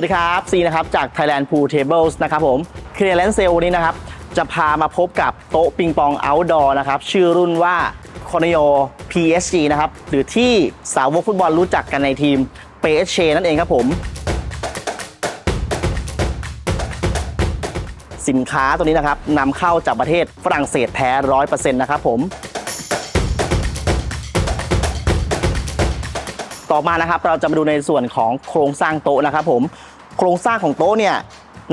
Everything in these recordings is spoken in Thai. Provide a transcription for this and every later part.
วัสดีครับซีนะครับจาก Thailand Pool Tables นะครับผม Clearance Sale วันนี้นะครับ จะพามาพบกับโต๊ะปิงปอง Outdoor นะครับ ชื่อรุ่นว่า c o n e o PSG นะครับ หรือที่สาวกฟุตบอลรู้จักกันในทีม PSG นั่นเองครับผม สินค้าตัวนี้นะครับนำเข้าจากประเทศฝรั่งเศสแท้ 100%นะครับผม ต่อมานะครับเราจะมาดูในส่วนของโครงสร้างโต๊ะนะครับผมโครงสร้างของโต๊ะเนี่ย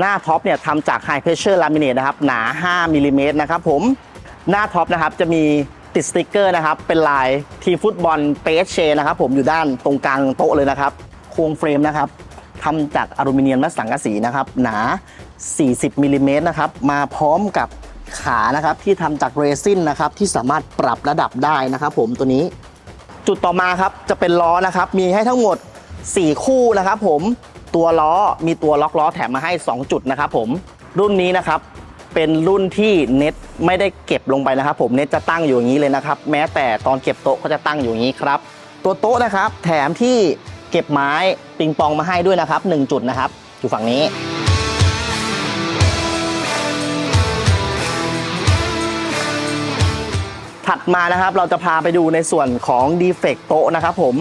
หน้าท็อปเนี่ยทำจาก High Pressure Laminate นะครับหนา 5มิลลิเมตรนะครับผมหน้าท็อปนะครับจะมีติดสติกเกอร์นะครับเป็นลายทีฟุตบอลเปสเชนะครับผมอยู่ด้านตรงกลางโต๊ะเลยนะครับโครงเฟรมนะครับทำจากอลูมิเนียมและสังกะสีนะครับหนา 40มิลลิเมตรนะครับมาพร้อมกับขานะครับที่ทำจากเรซินนะครับที่สามารถปรับระดับได้นะครับผมตัวนี้ จุดต่อมาครับจะเป็นล้อนะครับ มีให้ทั้งหมด 4 คู่นะครับผมตัวล้อมีตัวล็อกล้อแถมมาให้ 2 จุดนะครับผมรุ่นนี้นะครับเป็นรุ่นที่เน็ตไม่ได้เก็บลงไปนะครับ ผมเน็ตจะตั้งอยู่อย่างนี้เลยนะครับ แม้แต่ตอนเก็บโต๊ะก็จะตั้งอยู่อย่างนี้ครับ ตัวโต๊ะนะครับ แถมที่เก็บไม้ปิงปองมาให้ด้วยนะครับ 1 จุดนะครับอยู่ฝั่งนี้ ถัดมานะครับเราจะพาไปดูในส่วนของดีเฟกโต๊ะนะครับผม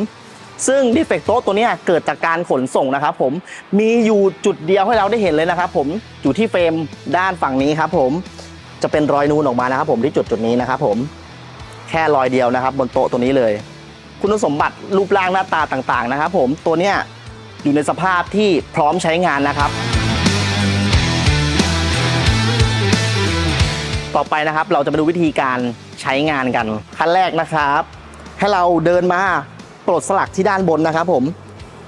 ซึ่งดีเฟกโต๊ะตัวนี้เกิดจากการขนส่งนะครับผมมีอยู่จุดเดียวให้เราได้เห็นเลยนะครับผมอยู่ที่เฟรมด้านฝั่งนี้ครับผมจะเป็นรอยนูนออกมานะครับผมที่จุดจุดนี้นะครับผมแค่รอยเดียวนะครับ บนโต๊ะตัวนี้เลย คุณสมบัติรูปร่างหน้าตาต่างๆนะครับผมตัวเนี้ยอยู่ในสภาพที่พร้อมใช้งานนะครับ ต่อไปนะครับเราจะมาดูวิธีการ ใช้งานกันขั้นแรกนะครับ ให้เราเดินมาปลดสลักที่ด้านบนนะครับ ผม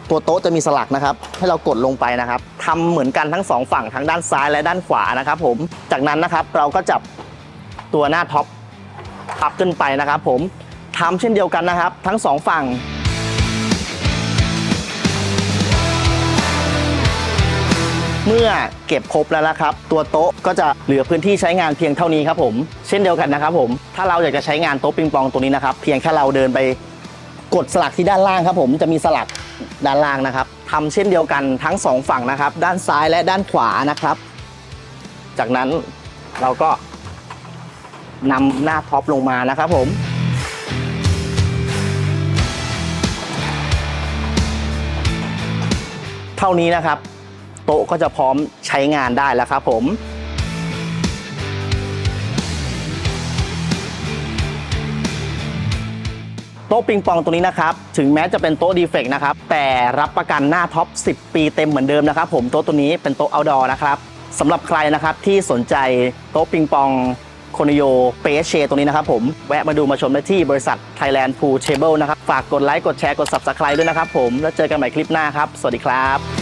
ตัวโต๊ะจะมีสลักนะครับ ให้เรากดลงไปนะครับทำเหมือนกันทั้งสองฝั่งทั้งด้านซ้ายและด้านขวานะครับ ผมจากนั้นนะครับเราก็จับตัวหน้าท็อปพับขึ้นไปนะครับ ผมทำเช่นเดียวกันนะครับ ทั้งสองฝั่ง เมื่อเก็บครบแล้วนะครับ ตัวโต๊ะก็จะเหลือพื้นที่ใช้งานเพียงเท่านี้ครับผม เช่นเดียวกันนะครับผม ถ้าเราอยากจะใช้งานโต๊ะปิงปองตัวนี้นะครับ เพียงแค่เราเดินไปกดสลักที่ด้านล่างครับผมจะมีสลักด้านล่างนะครับทำเช่นเดียวกันทั้งสองฝั่งนะครับ ด้านซ้ายและด้านขวานะครับ จากนั้นเราก็นำหน้าท็อปลงมานะครับผมเท่านี้นะครับ โต๊ะก็จะพร้อมใช้งานได้แล้วครับผมโต๊ะปิงปองตัวนี้นะครับ ถึงแม้จะเป็นโต๊ะดีเฟกต์นะครับ แต่รับประกันหน้าท็อป 10 ปีเต็มเหมือนเดิมนะครับผมโต๊ะตัวนี้เป็นโต๊ะ outdoor นะครับสำหรับใครนะครับที่สนใจโต๊ะปิงปองโคนโยเปเชตัวนี้นะครับผมแวะมาดูมาชมได้ที่บริษัท Thailand Pool Table นะครับ ฝากกดไลค์ กดแชร์ กด Subscribe ด้วยนะครับผม แล้วเจอกันใหม่คลิปหน้าครับ สวัสดีครับ